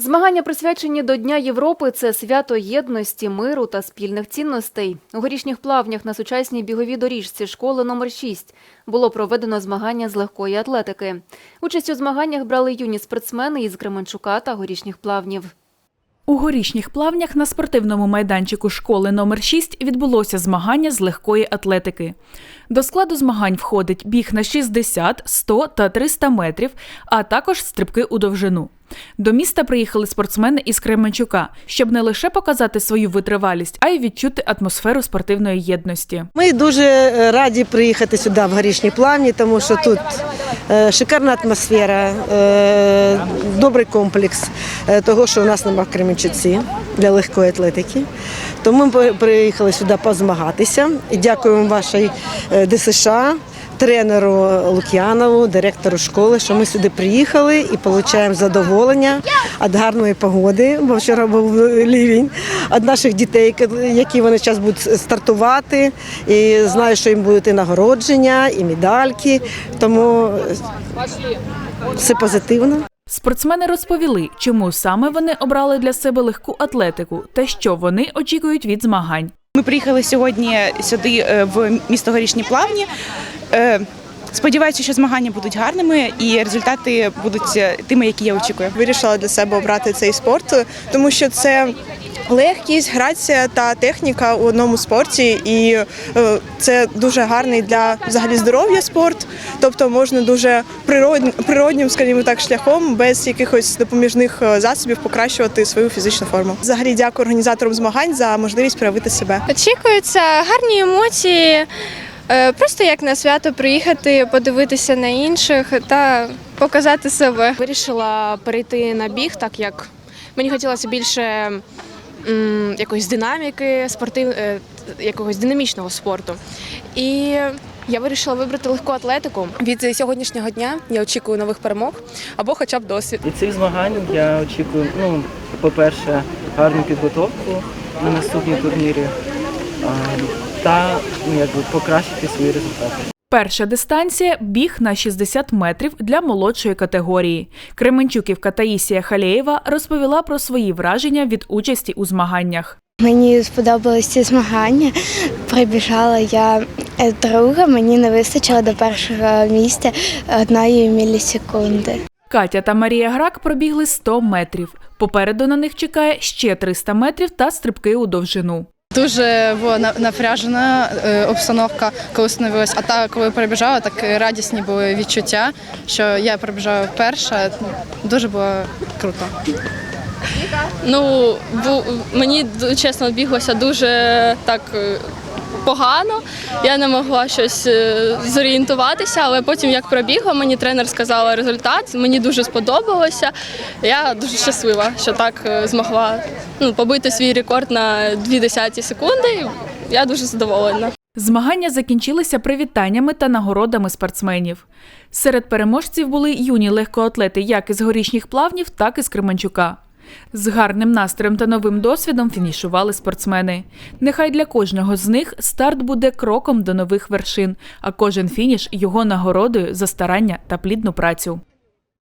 Змагання, присвячені до Дня Європи, це свято єдності, миру та спільних цінностей. У горішніх плавнях на сучасній біговій доріжці школи номер 6 було проведено змагання з легкої атлетики. Участь у змаганнях брали юні спортсмени із Кременчука та горішніх плавнів. У горішніх плавнях на спортивному майданчику школи номер 6 відбулося змагання з легкої атлетики. До складу змагань входить біг на 60, 100 та 300 метрів, а також стрибки у довжину. До міста приїхали спортсмени із Кременчука, щоб не лише показати свою витривалість, а й відчути атмосферу спортивної єдності. Ми дуже е, раді приїхати сюди в горішні плавні, тому що тут е, шикарна атмосфера, е, добрий комплекс того, що у нас нема в Кременчуці для легкої атлетики. Тому ми приїхали сюди позмагатися. І дякуємо вашій ДСШ, тренеру Лук'янову, директору школи, що ми сюди приїхали і отримуємо задоволення від гарної погоди, бо вчора був лівень, від наших дітей, які вони зараз будуть стартувати. І знаю, що їм будуть і нагородження, і медальки. Тому все позитивно. Спортсмени розповіли, чому саме вони обрали для себе легку атлетику та що вони очікують від змагань. Ми приїхали сьогодні сюди е, в місто Горішні Плавні. Е, Сподіваюся, що змагання будуть гарними і результати будуть е, тими, які я очікую. вирішила для себе обрати цей спорт, тому що це легкість, грація та техніка у одному спорті, і е, це дуже гарний для взагалі здоров'я спорт. Тобто можна дуже природним, природнім, скажімо так, шляхом, без якихось допоміжних засобів покращувати свою фізичну форму. Взагалі дякую організаторам змагань за можливість проявити себе. Очікуються гарні емоції, просто як на свято приїхати, подивитися на інших та показати себе. Вирішила перейти на біг, так як мені хотілося більше м, якоїсь динаміки, спортив, е, якогось динамічного спорту. І я вирішила вибрати легку атлетику. Від сьогоднішнього дня я очікую нових перемог або хоча б досвід. Від цих змагань я очікую, ну, по-перше, гарну підготовку на наступні турніри та ну, якби, покращити свої результати. Перша дистанція біг на 60 метрів для молодшої категорії. Кременчуківка Таїсія Халєєва розповіла про свої враження від участі у змаганнях. Мені сподобалися ці змагання. Прибіжала я е, друга, мені не вистачило до першого місця одної мілісекунди. Катя та Марія Грак пробігли 100 метрів. Попереду на них чекає ще 300 метрів та стрибки у довжину. Дуже була на- напряжена е, обстановка, коли становилась. А так, коли перебіжала, так радісні були відчуття, що я перебіжала перша. Дуже було круто. Ну, мені чесно біглося дуже так е, погано. Я не могла щось е, зорієнтуватися, але потім, як пробігла, мені тренер сказала результат. Мені дуже сподобалося. Я дуже щаслива, що так е, змогла ну, побити свій рекорд на 0,2 секунди. Я дуже задоволена. Змагання закінчилися привітаннями та нагородами спортсменів. Серед переможців були юні легкоатлети як із горішніх плавнів, так і з Кременчука. З гарним настроєм та новим досвідом фінішували спортсмени. Нехай для кожного з них старт буде кроком до нових вершин, а кожен фініш його нагородою за старання та плідну працю.